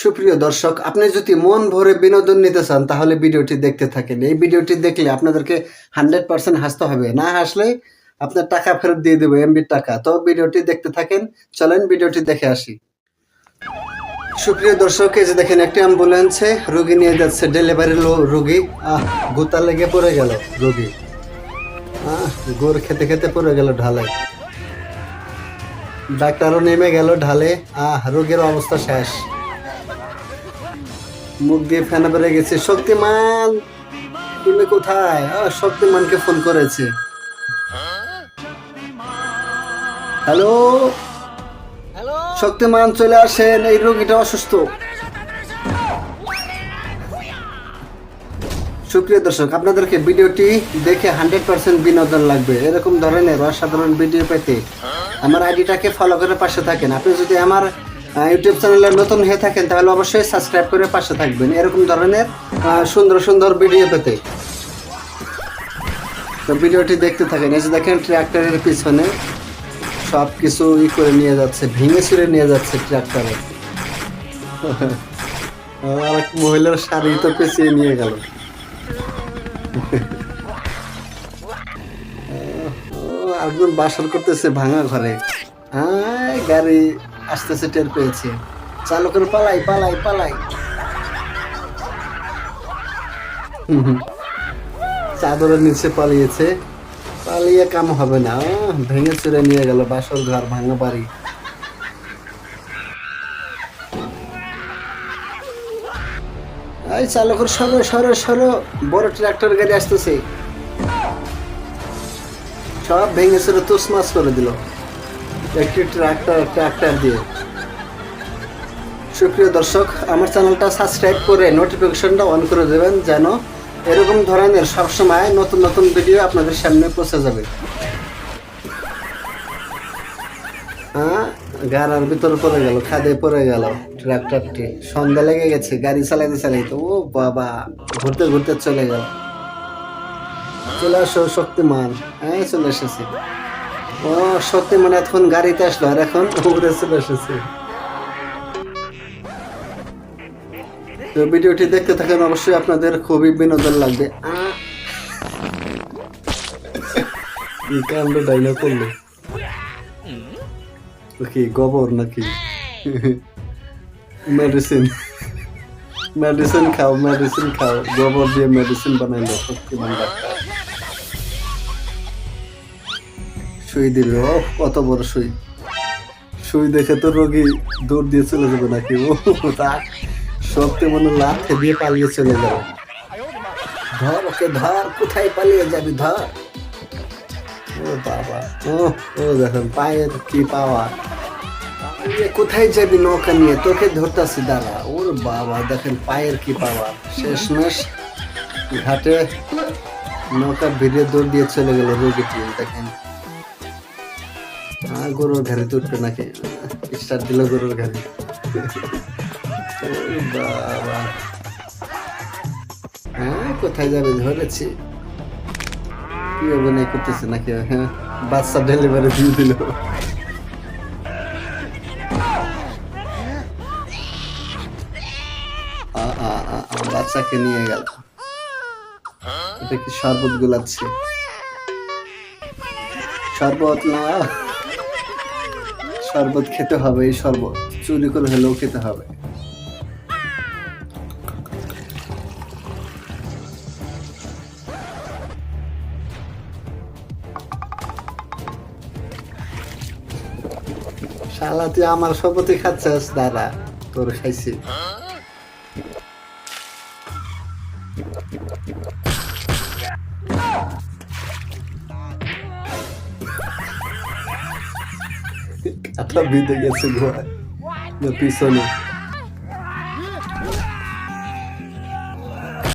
সুপ্রিয় দর্শক, আপনি যদি মন ভরে বিনোদন নিতে চান, তাহলে ভিডিওটি দেখতে থাকেন। এই ভিডিওটি দেখলে আপনাদেরকে হান্ড্রেড পার্সেন্ট হাসতে হবে। না হাসলে আপনার টাকা ফেরত দিয়ে দেবো এমবির টাকা। তো ভিডিওটি দেখতে থাকেন। চলেন ভিডিওটি দেখে আসি। সুপ্রিয় দর্শক, এই যে দেখেন, একটি অ্যাম্বুলেন্সে রোগী নিয়ে যাচ্ছে, ডেলিভারি রোগী। আহ গুতা লেগে পড়ে গেল রোগী। গোর খেতে খেতে পড়ে গেল ঢালে। ডাক্তারও নেমে গেল ঢালে। আহ, রোগীর অবস্থা শেষ। মুখ দিয়ে ফেনা বেড়ে গেছে। শক্তিমান তুমি কোথায়? শক্তিমানকে ফোন করেছে। হ্যালো? হ্যালো? শক্তিমান চলে আসেন এই রোগীটা অসুস্থ। সুপ্রিয় দর্শক আপনাদেরকে ভিডিওটি দেখে হান্ড্রেড পার্সেন্ট বিনোদন লাগবে। এরকম ধরনের অসাধারণ ভিডিও পেতে আমার আইডিটাকে ফলো করে পাশে থাকেন। আপনি যদি আমার ইউটিউব চ্যানেলে নতুন হয়ে থাকেন, তাহলে অবশ্যই সাবস্ক্রাইব করে পাশে থাকবেন এরকম ধরনের সুন্দর সুন্দর ভিডিও পেতে। তো ভিডিওটি দেখতে থাকেন, এই যে দেখেন ট্র্যাক্টরের পিছনে সব কিছু ই করে নিয়ে যাচ্ছে, ভেঙে চুরে নিয়ে যাচ্ছে ট্রাক্টরে আর মহিলার শাড়ি তো পেঁচিয়ে নিয়ে গেল। একজন বাসর করতেছে ভাঙা ঘরে। হ্যাঁ গাড়ি। আসতেছে, টের পেয়েছে। চালকের পালাই পালাই পালাই। চাদরের নিচে পালিয়েছে। পালিয়ে কাম হবে না ভেঙে চুরে নিয়ে গেল বাসর ঘর, ভাঙা বাড়ি। এই চালকের সরো সরো সরো, বড় ট্রাক্টর গাড়ি আসতেছে। সব ভেঙে চুরে তুস মাছ করে দিল। একটি ট্রাক্টর ট্রাক্টর দিয়ে। সুপ্রিয় দর্শক, আমার চ্যানেলটা সাবস্ক্রাইব করে নোটিফিকেশনটা অন করে দেবেন যেন এরকম ধরনের সবসময় নতুন নতুন ভিডিও আপনাদের সামনে পৌঁছে যাবে। হ্যাঁ গাড়ার ভিতরে পড়ে গেল, খাদে পড়ে গেল ট্রাক্টরটি সন্ধ্যা লেগে গেছে, গাড়ি চালাইতে চালাইতে। ও বাবা, ঘুরতে ঘুরতে চলে গেল। চলে আসো শক্তিমান। হ্যাঁ চলে এসেছে। ও, সত্যি মানে এখন গাড়িতে আসলো, আর এখন এসেছে। তো ভিডিওটি দেখতে থাকেন, অবশ্যই আপনাদের খুবই বিনোদন লাগবে। কাণ্ড ডাইনা করল? কি, গোবর নাকি? মেডিসিন। মেডিসিন খাও মেডিসিন খাও, গোবর দিয়ে মেডিসিন বানাইলো শক্তিমান ডাক্তার সুই দিবে, ও, কত বড় সুই সুই দেখে তো রোগী দৌড় দিয়ে চলে যাবে নাকি, ও তাক সত্যি মনে লাথে দিয়ে পালিয়ে চলে যাবে। ধর ওকে, ধর, কোথায় পালিয়ে যাবি, ধর। ও বাবা, ও ও দেখেন, পায়ের কি পাওয়া। কোথায় যাবি নৌকা নিয়ে? তোকে ধরতাছি, দাঁড়া। ওর বাবা, দেখেন, পায়ের কি পাওয়া। শেষমেশ ঘাটে নৌকা ভিড়ে দৌড় দিয়ে চলে গেল রোগীটি, দেখেন। গরুর ঘাড়ি তুলবে নাকি? স্টার্ট দিল গরুর ঘাড়ি। বাবা। হ্যাঁ কোথায় যাবে? ধরেছি। কি অভিনয় করতেছে নাকি? হ্যাঁ বাচ্চা ডেলিভারি দিয়ে দিল। বাচ্চাকে নিয়ে গেল। এটা কি শরবত গুলাচ্ছে? শরবত না? শরবত খেতে হবে, এই শরবত। চুরি করে হলেও খেতে হবে। শালা, তুই আমার শপথই খাচ্ছিস? দাদা, তোর খাইছি। কাটা বিঁধে গেছে ঘোড়ায় না পিছনে